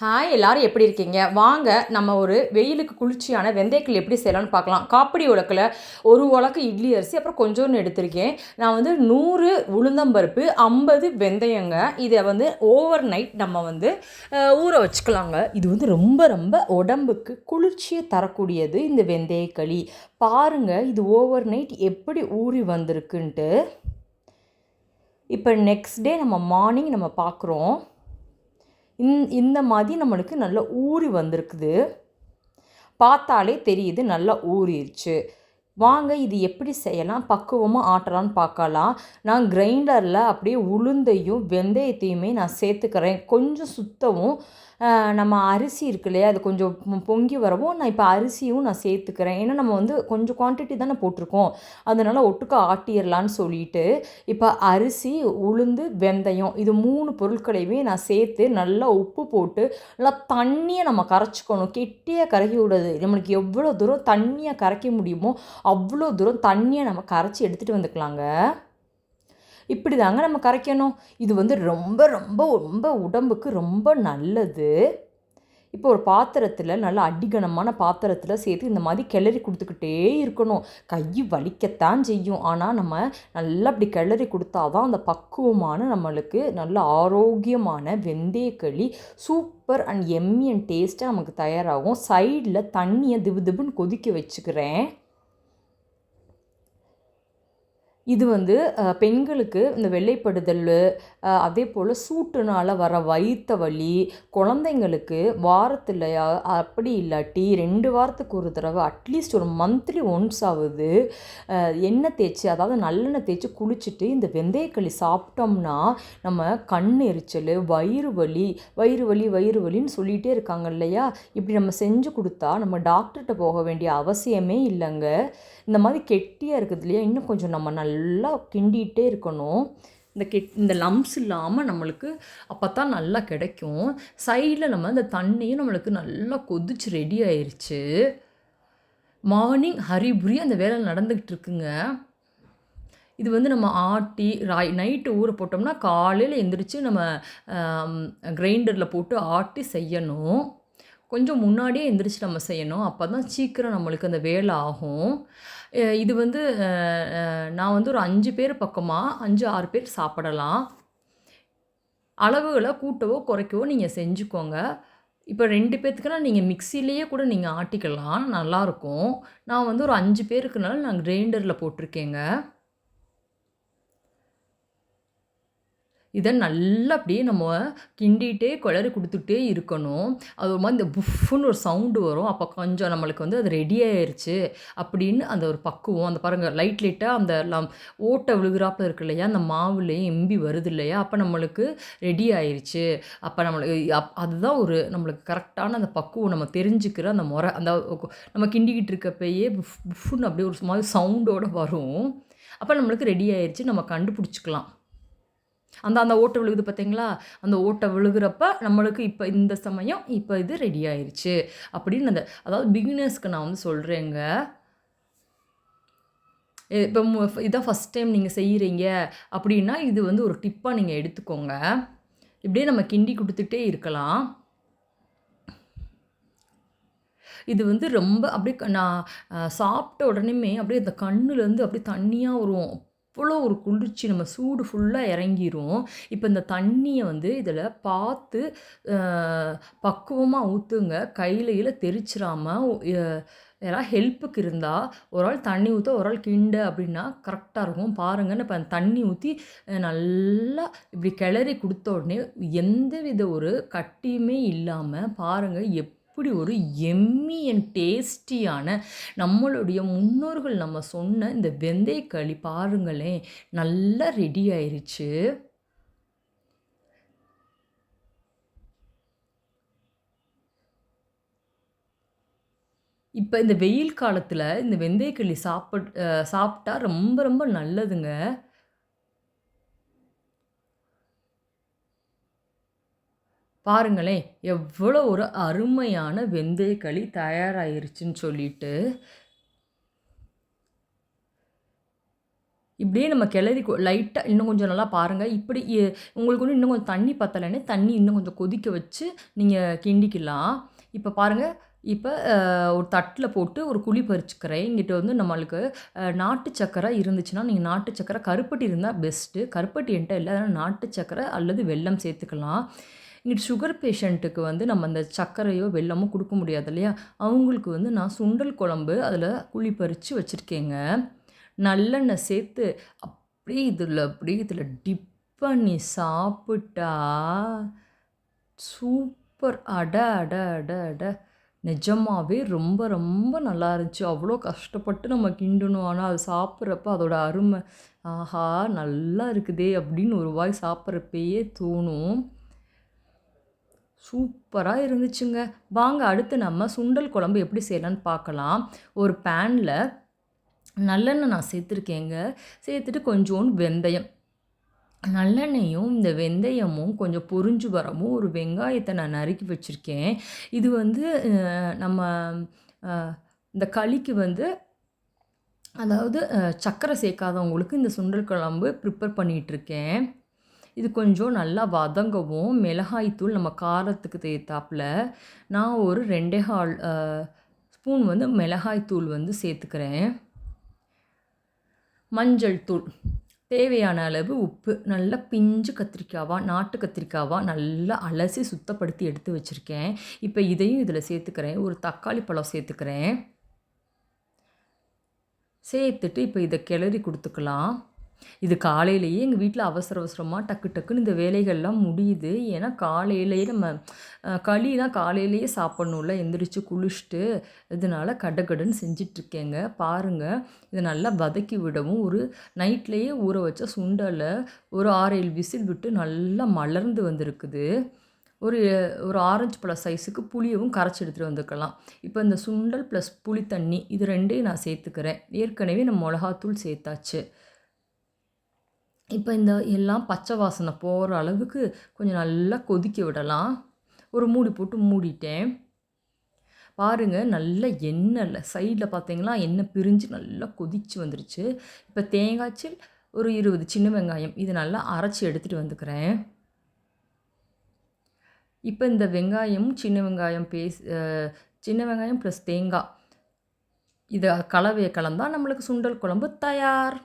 Hi எல்லாரும் எப்படி இருக்கீங்க? வாங்க நம்ம ஒரு வெயிலுக்கு குளிர்ச்சியான வெந்தயக்கள் எப்படி செய்யலாம்னு பார்க்கலாம். காப்படி உலக்கில் ஒரு உலக்கு இட்லி அரிசி அப்புறம் கொஞ்சோன்னு எடுத்திருக்கேன். நான் வந்து நூறு உளுந்தம்பருப்பு ஐம்பது வெந்தயங்க. இதை வந்து ஓவர் நைட் நம்ம வந்து ஊற வச்சுக்கலாங்க. இது வந்து ரொம்ப ரொம்ப உடம்புக்கு குளிர்ச்சியை தரக்கூடியது இந்த வெந்தயக்களி. பாருங்க இது ஓவர் நைட் எப்படி ஊறி வந்திருக்குன்ட்டு. இப்போ நெக்ஸ்ட் டே நம்ம மார்னிங் நம்ம பார்க்குறோம். இந் இந்த மாதிரி நம்மளுக்கு நல்லா ஊறி வந்திருக்குது. பார்த்தாலே தெரியுது நல்லா ஊறிடுச்சு வாங்க இது எப்படி செய்யலாம்? பக்குவமாக ஆட்டலாம்னு பார்க்கலாம். நான் கிரைண்டரில் அப்படியே உளுந்தையும் வெந்தயத்தையுமே நான் சேர்த்துக்கிறேன். கொஞ்சம் சுத்தவும் நம்ம அரிசி இருக்கு இல்லையா அது கொஞ்சம் பொங்கி வரவும் நான் இப்போ அரிசியும் நான் சேர்த்துக்கிறேன். ஏன்னா நம்ம வந்து கொஞ்சம் குவான்டிட்டி தானே போட்டிருக்கோம். அதனால் ஒட்டுக்க ஆட்டிடலான்னு சொல்லிட்டு இப்போ அரிசி உளுந்து வெந்தயம் இது மூணு பொருட்களையுமே நான் சேர்த்து நல்லா உப்பு போட்டு நல்லா தண்ணியை நம்ம கரைச்சிக்கணும். கெட்டியாக கரைக்க விடாது. நம்மளுக்கு எவ்வளோ தூரம் தண்ணியை கரைக்க முடியுமோ அவ்வளோ தூரம் தண்ணியை நம்ம கரைச்சி எடுத்துகிட்டு வந்துக்கலாங்க. இப்படி தாங்க நம்ம கரைக்கணும். இது வந்து ரொம்ப ரொம்ப ரொம்ப உடம்புக்கு ரொம்ப நல்லது. இப்போ ஒரு பாத்திரத்தில் நல்ல அடிகனமான பாத்திரத்தில் சேர்த்து இந்த மாதிரி கிளறி கொடுத்துக்கிட்டே இருக்கணும். கை வலிக்கத்தான் செய்யும். ஆனால் நம்ம நல்லா அப்படி கிளறி கொடுத்தாதான் அந்த பக்குவமான நம்மளுக்கு நல்ல ஆரோக்கியமான வெந்தயக்களி சூப்பர் அண்ட் எம்மி அண்ட் டேஸ்ட்டாக நமக்கு தயாராகும். சைடில் தண்ணியை திபு திபுன்னு கொதிக்க வச்சுக்கிறேன். இது வந்து பெண்களுக்கு இந்த வெள்ளைப்படுதல் அதே போல் சூட்டுனால் வர வயிற்று வலி குழந்தைங்களுக்கு வாரத்தில் அப்படி இல்லாட்டி ரெண்டு வாரத்துக்கு ஒரு தடவை அட்லீஸ்ட் ஒரு மந்த்லி ஒன்ஸ் ஆகுது எண்ணெய் தேய்ச்சி அதாவது நல்லெண்ணெய் தேய்ச்சி குளிச்சுட்டு இந்த வெந்தயக்களி சாப்பிட்டோம்னா நம்ம கண் எரிச்சல் வயிறு வலி வயிறு வலி வயிறு வலின்னு சொல்லிகிட்டே இருக்காங்க இல்லையா? இப்படி நம்ம செஞ்சு கொடுத்தா நம்ம டாக்டர்கிட்ட போக வேண்டிய அவசியமே இல்லைங்க. இந்த மாதிரி கெட்டியாக இருக்குது இல்லையா? இன்னும் கொஞ்சம் நம்ம நல்லா நல்லா கிண்டிகிட்டே இருக்கணும். இந்த கெட் இந்த லம்ஸ் இல்லாமல் நம்மளுக்கு அப்போ தான் நல்லா கிடைக்கும். சைடில் நம்ம அந்த தண்ணியும் நம்மளுக்கு நல்லா கொதிச்சு ரெடி ஆயிடுச்சு மார்னிங் ஹரிபுரி அந்த வேலை நடந்துக்கிட்டு இருக்குங்க. இது வந்து நம்ம ஆட்டி ராய் நைட்டு ஊற போட்டோம்னா காலையில் எந்திரிச்சு நம்ம கிரைண்டரில் போட்டு ஆட்டி செய்யணும். கொஞ்சம் முன்னாடியே எந்திரிச்சு நம்ம செய்யணும். அப்போ தான் சீக்கிரம் நம்மளுக்கு அந்த வேலை ஆகும். இது வந்து நான் வந்து ஒரு அஞ்சு பேர் பக்கமாக அஞ்சு ஆறு பேர் சாப்பிடலாம். அளவுகளை கூட்டவோ குறைக்கவோ நீங்கள் செஞ்சுக்கோங்க. இப்போ ரெண்டு பேர்த்துக்குனா நீங்கள் மிக்சிலேயே கூட நீங்கள் ஆட்டிக்கலாம். நல்லாயிருக்கும் நான் வந்து ஒரு அஞ்சு பேருக்குனால நான் கிரைண்டரில் போட்டிருக்கேங்க. இதை நல்லா அப்படியே நம்ம கிண்டிகிட்டே குளறி கொடுத்துட்டே இருக்கணும். அது ஒரு மாதிரி இந்த புஃப்னு ஒரு சவுண்டு வரும். அப்போ கொஞ்சம் நம்மளுக்கு வந்து அது ரெடி ஆயிடுச்சு அப்படின்னு அந்த ஒரு பக்குவம். அந்த பாருங்கள் லைட் லைட்டாக அந்த லம் ஓட்டை விழுகிறாப்ப இருக்கு இல்லையா? அந்த மாவுலேயும் எம்பி வருது இல்லையா? அப்போ நம்மளுக்கு ரெடி ஆயிடுச்சு அப்போ நம்மளுக்கு அப் அதுதான் ஒரு நம்மளுக்கு கரெக்டான அந்த பக்குவம். நம்ம தெரிஞ்சுக்கிற அந்த முறை அந்த நம்ம கிண்டிக்கிட்டு இருக்கப்பயே புஃப் புஃப்னு அப்படியே ஒரு மாதிரி சவுண்டோடு வரும். அப்போ நம்மளுக்கு ரெடி ஆயிடுச்சு நம்ம கண்டுபிடிச்சிக்கலாம். அந்த அந்த ஓட்டை விழுகுது பார்த்தீங்களா அந்த ஓட்டை விழுகிறப்ப நம்மளுக்கு இப்போ இந்த சமயம் இப்போ இது ரெடி ஆயிடுச்சு அப்படின்னு அந்த அதாவது பிகினர்ஸ்க்கு நான் வந்து சொல்கிறேங்க இப்போ இதான் ஃபஸ்ட் டைம் நீங்கள் செய்கிறீங்க அப்படின்னா இது வந்து ஒரு டிப்பாக நீங்கள் எடுத்துக்கோங்க. இப்படியே நம்ம கிண்டி கொடுத்துட்டே இருக்கலாம். இது வந்து ரொம்ப அப்படியே க- நான் சாப்பிட்ட உடனேமே அப்படியே அந்த கண்ணுலேருந்து அப்படியே தண்ணியாக வரும். அவ்வளோ ஒரு குளிர்ச்சி நம்ம சூடு ஃபுல்லாக இறங்கிரும். இப்போ இந்த தண்ணியை வந்து இதில் பார்த்து பக்குவமாக ஊற்றுங்க கையில தெரிச்சிடாமல் யாராவது ஹெல்ப்புக்கு இருந்தால் ஒரு ஆள் தண்ணி ஊற்ற ஒரு ஆள் கிண்டு அப்படின்னா கரெக்டாக இருக்கும். பாருங்கன்னு இப்போ அந்த தண்ணி ஊற்றி நல்லா இப்படி கிளறி கொடுத்த உடனே எந்த வித ஒரு கட்டியுமே இல்லாமல் பாருங்கள் எப் அப்படி ஒரு எம்மி அண்ட் டேஸ்டியான நம்மளுடைய முன்னோர்கள் நம்ம சொன்ன இந்த வெந்தயக்களி பாருங்களேன் நல்லா ரெடி ஆயிடுச்சு இப்போ இந்த வெயில் காலத்தில் இந்த வெந்தயக்களி சாப்பிட் சாப்பிட்டா ரொம்ப ரொம்ப நல்லதுங்க. பாருங்களேன் எவ்வளோ ஒரு அருமையான வெந்தயக்களி தயாராகிருச்சுன்னு சொல்லிட்டு இப்படியே நம்ம கிளறி லைட்டாக இன்னும் கொஞ்சம் நல்லா பாருங்கள் இப்படி உங்களுக்கு வந்து இன்னும் கொஞ்சம் தண்ணி பத்தலைன்னு தண்ணி இன்னும் கொஞ்சம் கொதிக்க வச்சு நீங்கள் கிண்டிக்கலாம். இப்போ பாருங்கள் இப்போ ஒரு தட்டில் போட்டு ஒரு குழி பறிச்சுக்கிறேன். இங்கிட்ட வந்து நம்மளுக்கு நாட்டு சக்கரை இருந்துச்சுன்னா நீங்கள் நாட்டு சக்கரை கருப்பட்டி இருந்தால் பெஸ்ட்டு கருப்பட்டி என்கிட்ட இல்லை நாட்டு சக்கரை அல்லது வெல்லம் சேர்த்துக்கலாம். இங்கிட்டு சுகர் பேஷண்ட்டுக்கு வந்து நம்ம அந்த சர்க்கரையோ வெல்லமோ கொடுக்க முடியாது இல்லையா? அவங்களுக்கு வந்து நான் சுண்டல் குழம்பு அதில் குழி பறித்து வச்சுருக்கேங்க. நல்லெண்ணெய் சேர்த்து அப்படியே இதில் அப்படியே இதில் டிப் பண்ணி சாப்பிட்டா சூப்பர் அட அட அட அட. நிஜமாகவே ரொம்ப ரொம்ப நல்லா இருந்துச்சு. அவ்வளோ கஷ்டப்பட்டு நம்ம கிண்டணும். ஆனால் அது சாப்பிட்றப்ப அதோட அருமை. ஆஹா நல்லா இருக்குதே அப்படின்னு ஒரு வாய் சாப்பிட்றப்பயே தோணும். சூப்பராக இருந்துச்சுங்க. வாங்க அடுத்து நம்ம சுண்டல் குழம்பு எப்படி செய்யலான்னு பார்க்கலாம். ஒரு பேனில் நல்லெண்ணெய் நான் சேர்த்துருக்கேங்க. சேர்த்துட்டு கொஞ்சோண்டு வெந்தயம். நல்லெண்ணெயும் இந்த வெந்தயமும் கொஞ்சம் பொறிஞ்சு வரவும் ஒரு வெங்காயத்தை நான் நறுக்கி வச்சுருக்கேன். இது வந்து நம்ம இந்த களிக்கு வந்து அதாவது சர்க்கரை சேர்க்காதவங்களுக்கு இந்த சுண்டல் குழம்பு ப்ரிப்பேர் பண்ணிகிட்ருக்கேன் இது கொஞ்சம் நல்லா வதங்கவும் மிளகாய்த்தூள் நம்ம காரத்துக்கு தேத்தாப்பில். நான் ஒரு ரெண்டே ஹால் ஸ்பூன் வந்து மிளகாய்த்தூள் வந்து சேர்த்துக்கிறேன். மஞ்சள் தூள். தேவையான அளவு உப்பு நல்லா பிஞ்சு கத்திரிக்காவா நாட்டு கத்திரிக்காவா நல்லா அலசி சுத்தப்படுத்தி எடுத்து வச்சுருக்கேன். இப்போ இதையும் இதில் சேர்த்துக்கிறேன். ஒரு தக்காளி பழம் சேர்த்துக்கிறேன். சேர்த்துட்டு இப்போ இதை கிளறி கொடுத்துக்கலாம். இது காலையிலேயே எங்கள் வீட்டில் அவசர அவசரமாக டக்கு டக்குன்னு இந்த வேலைகள்லாம் முடியுது. ஏன்னா காலையிலேயே நம்ம களிலாம் காலையிலேயே சாப்பிட்ணும்ல எந்திரிச்சு குளிச்சுட்டு இதனால கடகடன்னு செஞ்சிட்ருக்கேங்க. பாருங்கள் இதை நல்லா வதக்கி விடவும் ஒரு நைட்லேயே ஊற வச்ச சுண்டலை ஒரு ஆறு ஏழு விசில் விட்டு நல்லா மலர்ந்து வந்திருக்குது. ஒரு ஒரு ஆரஞ்சு பழ சைஸுக்கு புளியவும் கரைச்சி எடுத்துகிட்டு வந்துக்கலாம். இப்போ இந்த சுண்டல் ப்ளஸ் புளி தண்ணி இது ரெண்டையும் நான் சேர்த்துக்கிறேன். ஏற்கனவே நம்ம மிளகாத்தூள் சேர்த்தாச்சு. இப்போ இந்த எல்லாம் பச்சை வாசனை போகிற அளவுக்கு கொஞ்சம் நல்லா கொதிக்க விடலாம். ஒரு மூடி போட்டு மூடிட்டேன். பாருங்கள் நல்ல எண்ணெயில் சைடில் பார்த்தீங்களா எண்ணெய் பிரிஞ்சு நல்லா கொதிச்சு வந்துருச்சு. இப்போ தேங்காய்ச்சில் ஒரு இருபது சின்ன வெங்காயம் இது நல்லா அரைச்சி எடுத்துகிட்டு வந்துக்கிறேன். இப்போ இந்த வெங்காயம் சின்ன வெங்காயம் பேஸ் சின்ன வெங்காயம் ப்ளஸ் தேங்காய். இதை கலவையை கலந்தால் நம்மளுக்கு சுண்டல் குழம்பு தயார்.